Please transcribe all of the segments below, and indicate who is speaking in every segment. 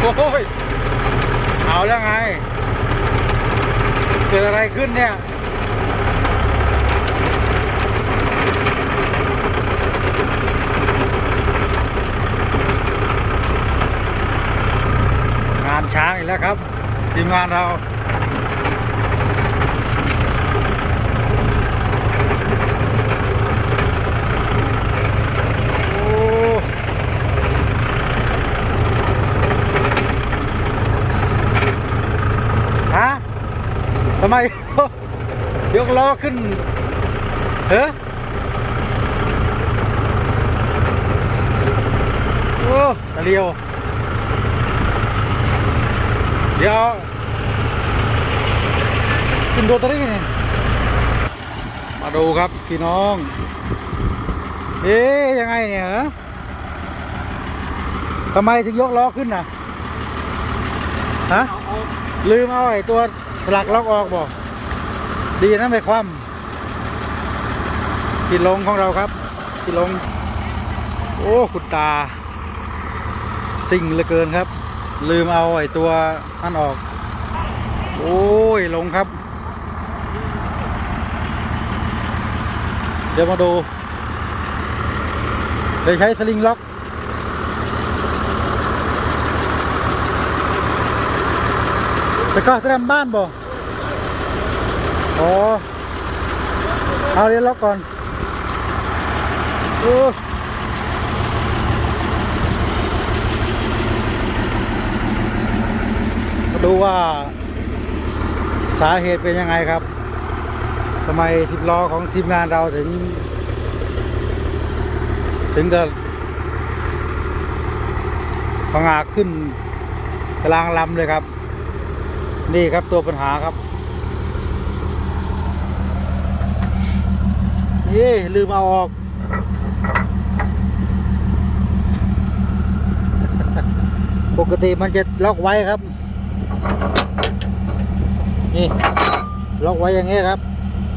Speaker 1: โอ้ยเอาแล้วไง เกิดอะไรขึ้นเนี่ยงานช้างอีกแล้วครับ ทีมงานเรา โอ้ฮะทำ ไม ยกล้อขึ้นเฮ้โอ้ตะเลียว เดี๋ยวขึ้นโรตารี่นี่มาดูครับพี่น้อง เอ๊ยยังไงเนี่ยฮะทำไมถึงยกล้อขึ้นน่ะ ฮะ ลืมเอาไอ้ตัวสลักล็อกออกบอกดีนะไม่คว่ำที่ลงของเราครับที่ลง โอ้คุณตา สิ่งเหลือเกินครับ ลืมเอาไอ้ตัวนั่นออก โอ้ยลงครับ เดี๋ยวมาดูเดี๋ยวใช้สลิงล็อก ไปก็แสดงบ้านบ่อ๋อเอาเรียนล็อกก่อนโอ้ดูว่าสาเหตุเป็นยังไงครับทำไมทิบล้อของทีมงานเราถึง ถึงจะพังอาขึ้นกลางลำเลยครับ นี่ครับตัวปัญหาครับ นี่ลืมเอาออก ปกติมันจะล็อกไว้ครับ นี่ ล็อกไว้อย่างเงี้ยครับ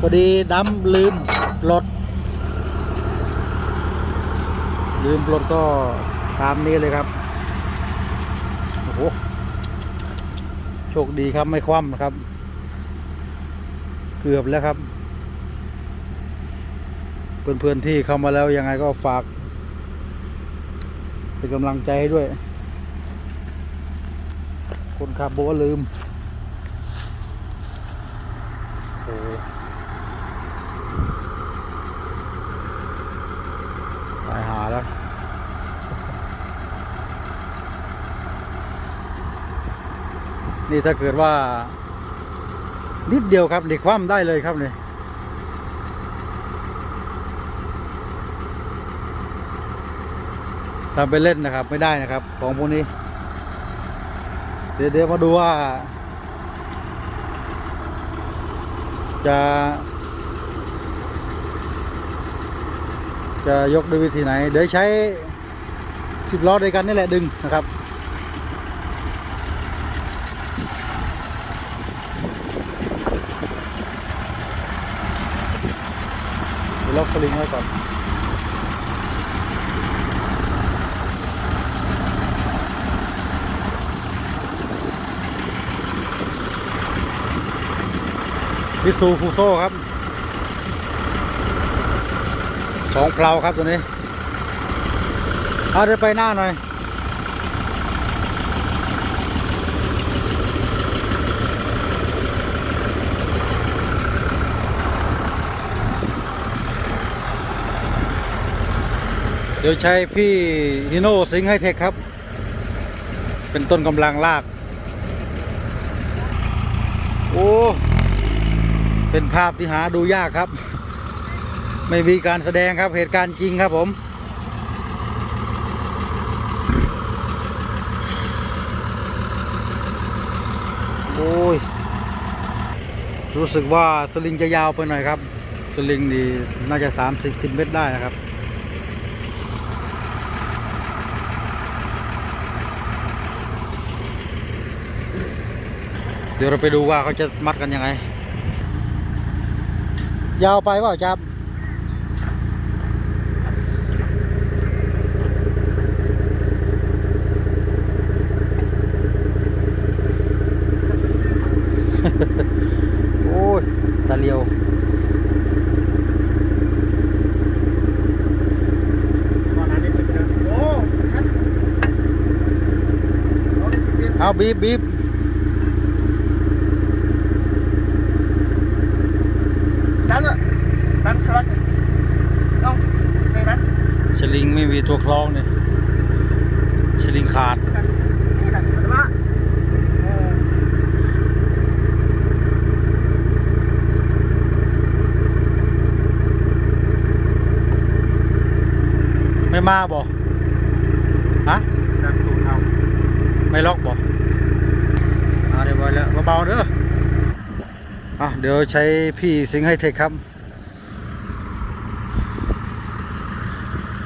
Speaker 1: พอดีดำลืมปลด ลืมปลดก็ตามนี้เลยครับ โอ้โหโช คดีครับไม่คว่ำนะครับ เกือบแล้วครับ เพื่อนๆที่เข้ามาแล้วยังไงก็ฝาก เป็นกำลังใจให้ด้วย คนขับบอกว่าลืมโอ้ตายหาแล้ว นี่ถ้าเกิดว่า นิดเดียวครับนี่คว่ำได้เลยครับนี่ทำไปเล่นนะครับไม่ได้นะครับ ของพวกนี้ เดี๋ยวเดี๋ยวมาดูว่า จะ จะยกด้วยวิธีไหน เดี๋ยวใช้สิบล้อด้วยกันนี่แหละดึงนะครับ เดี๋ยว ล็อกสลิงไว้ก่อนมิซูฟูโซครับสองเพลาครับตัวนี้เอาเดี๋ยวไปหน้าหน่อย เดี๋ยวใช้พี่ฮิโน่สิงห์ไฮเทคครับ เป็นต้นกำลังลาก โอ้ เป็นภาพที่หาดูยากครับ ไม่มีการแสดงครับเหตุการณ์จริงครับผมโอ้ย รู้สึกว่าสลิงจะยาวไปหน่อยครับ สลิงนี่น่าจะ 30 10เมตรได้นะครับ เดี๋ยวเราไปดูว่าเขาจะมัดกันยังไง ยาวไปเปล่าจับโอ้
Speaker 2: ย ตาเลียวเอาบีบบี
Speaker 1: บ ล้องเนี่ยสลิงขาด
Speaker 2: ดันดันมันว่าเออ
Speaker 1: ไม่มาบ่ฮะ
Speaker 2: ดันตูดเอา
Speaker 1: ไม่ล็อกบ่อ่าเดี๋ยวไว้แล้วเบาๆเด้ออะเดี๋ยวใช้พี่สิงห์ให้เทคครับ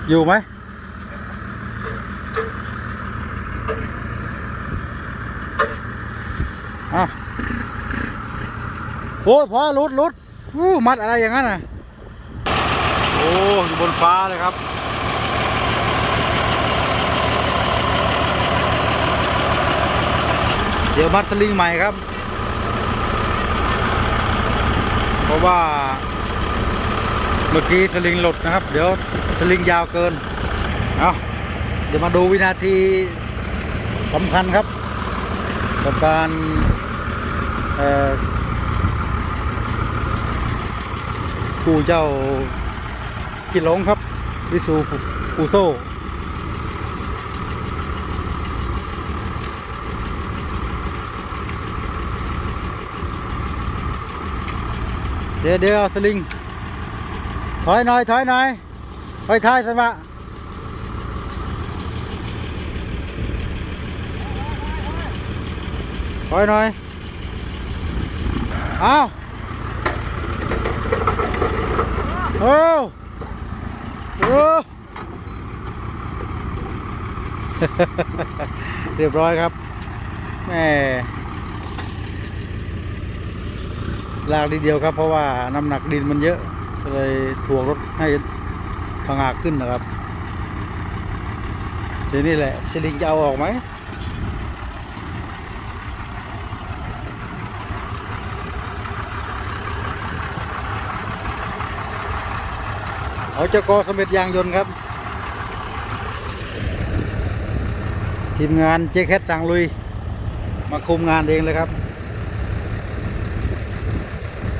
Speaker 1: อยู่ไหม โอ้ยพอหลุดหลุดอู้มัดอะไรอย่างนั้นอะ โอ้อยู่บนฟ้าเลยครับเดี๋ยวมัดสลิงใหม่ครับ เพราะว่าเมื่อกี้สลิงหลุดนะครับ เดี๋ยวสลิงยาวเกิน เอาเดี๋ยวมาดูวินาทีสำคัญครับกับการ กูเจ้ากิหลงครับ วิสูฟูโซเดี๋ยวเดี๋ยวเอาสลิง ถอยหน่อย ถอยหน่อยถอยท้ายสันะถอยหน่อย เอา โอ้โอ้เรียบร้อยครับแม่ลากดีเดียวครับ เพราะว่าน้ำหนักดินมันเยอะก็เลยถ่วงรถให้พังาขึ้นนะครับทีนี้แหละสลิงจะเอาออกไหม เอาเจ้ากอสมเด็จยางยนต์ครับ ทีมงานเจ๊แคทสั่งลุย มาคุมงานเองเลยครับ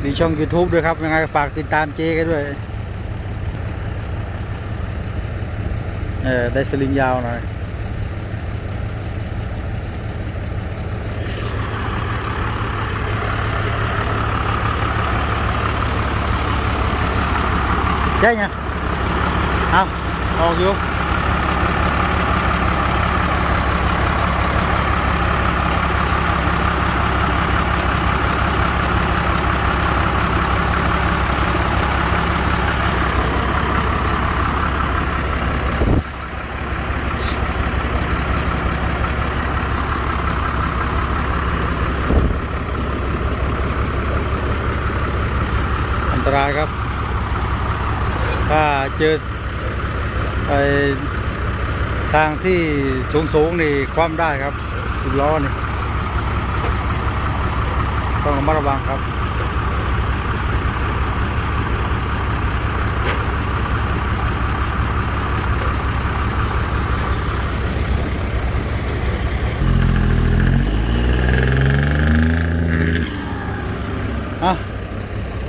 Speaker 1: มีช่อง YouTube ด้วยครับ ยังไงฝากติดตามเจ๊กันด้วย เออได้สลิงยาวหน่อยใช่ไงเอาออกอยู่อั นตรายครับ ถ้าเจอ ไอทางที่สูงสูงนี่คว่ำได้ครับสิบล้อนี่ต้องระมัดระวังครับ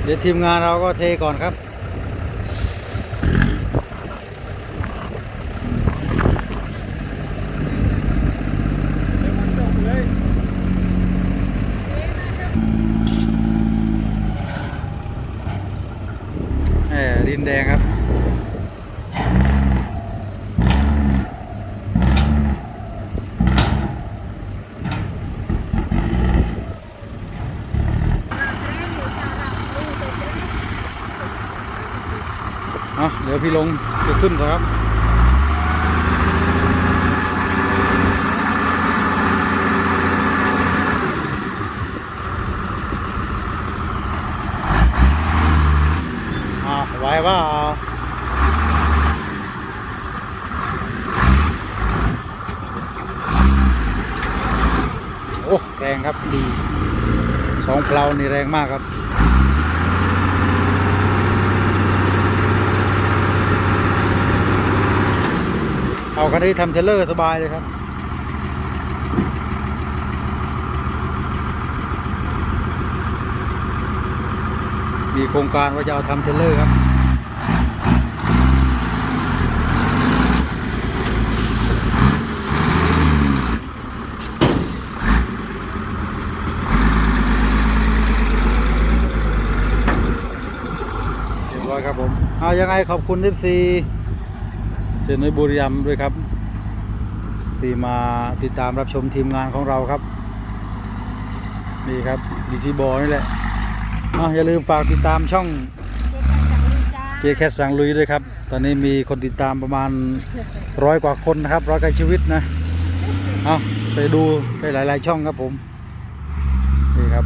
Speaker 1: เดี๋ยวทีมงานเราก็เทก่อนครับ
Speaker 2: จบเลย
Speaker 1: แหม ดินแดงครับ เดี๋ยวพี่ลงจะขึ้นครับ ของเปล่านี่แรงมากครับเอาคันนี้ทำเทเลอร์สบายเลยครับ มีโครงการว่าจะเอาทำเทเลอร์ครับ ยังไงขอบคุณทิฟซีเซนต์บุรีรัมด้วยครับ ที่มาติดตามรับชมทีมงานของเราครับ นี่ครับอยู่ที่บอนี่แหละอาอย่าลืมฝากติดตามช่องเจแคสสังลุยด้วยครับ ตอนนี้มีคนติดตามประมาณร้อยกว่าคนนะครับร้อยกว่าชีวิตนะ เอาไปดูไปหลาย ๆ ช่องครับผม นี่ครับ